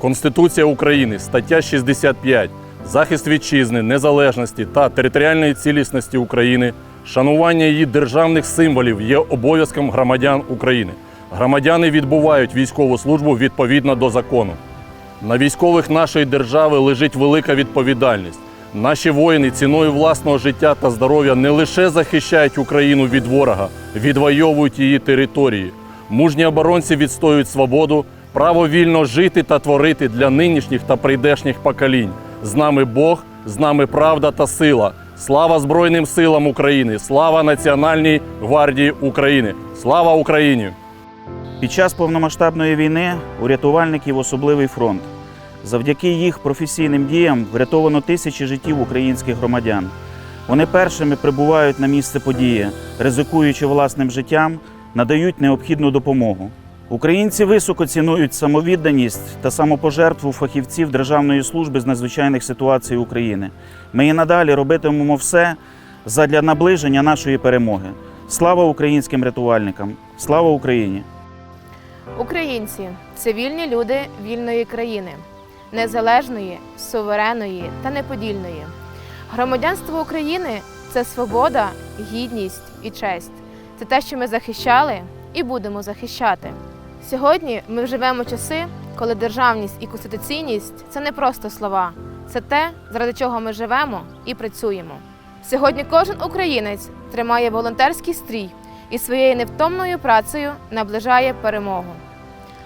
Конституція України, стаття 65, захист вітчизни, незалежності та територіальної цілісності України, шанування її державних символів є обов'язком громадян України. Громадяни відбувають військову службу відповідно до закону. На військових нашої держави лежить велика відповідальність. Наші воїни ціною власного життя та здоров'я не лише захищають Україну від ворога, відвоюють її території. Мужні оборонці відстоюють свободу, право вільно жити та творити для нинішніх та прийдешніх поколінь. З нами Бог, з нами правда та сила. Слава Збройним силам України! Слава Національній гвардії України! Слава Україні! Під час повномасштабної війни у рятувальників особливий фронт. Завдяки їх професійним діям врятовано тисячі життів українських громадян. Вони першими прибувають на місце події, ризикуючи власним життям, надають необхідну допомогу. Українці високо цінують самовідданість та самопожертву фахівців Державної служби з надзвичайних ситуацій України. Ми і надалі робитимемо все задля наближення нашої перемоги. Слава українським рятувальникам! Слава Україні! Українці це вільні люди вільної країни, незалежної, суверенної та неподільної. Громадянство України це свобода, гідність і честь. Це те, що ми захищали і будемо захищати. Сьогодні ми вживемо часи, коли державність і конституційність це не просто слова, це те, заради чого ми живемо і працюємо. Сьогодні кожен українець тримає волонтерський стрій і своєю невтомною працею наближає перемогу.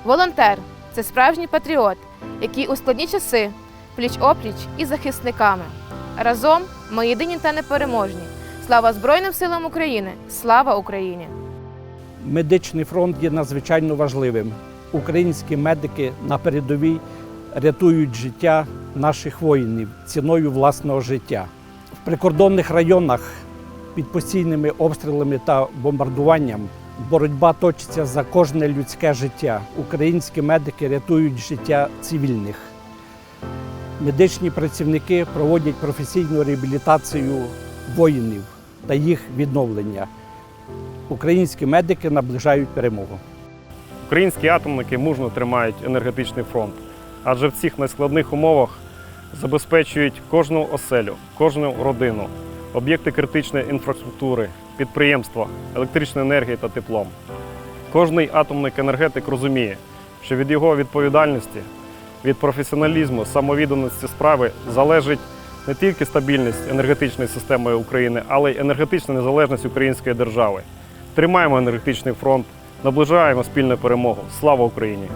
Волонтер це справжній патріот, який у складні часи пліч опліч із захисниками. Разом ми єдині та непереможні. Слава Збройним силам України! Слава Україні! Медичний фронт є надзвичайно важливим. Українські медики на передовій рятують життя наших воїнів ціною власного життя. В прикордонних районах під постійними обстрілами та бомбардуванням боротьба точиться за кожне людське життя. Українські медики рятують життя цивільних. Медичні працівники проводять професійну реабілітацію воїнів та їх відновлення. Українські медики наближають перемогу. Українські атомники мужно тримають енергетичний фронт, адже в цих найскладних умовах забезпечують кожну оселю, кожну родину, об'єкти критичної інфраструктури, підприємства, електричної енергії та теплом. Кожний атомник енергетик розуміє, що від його відповідальності, від професіоналізму, самовідданості справи залежить не тільки стабільність енергетичної системи України, але й енергетична незалежність української держави. Тримаємо енергетичний фронт, наближаємо спільну перемогу. Слава Україні!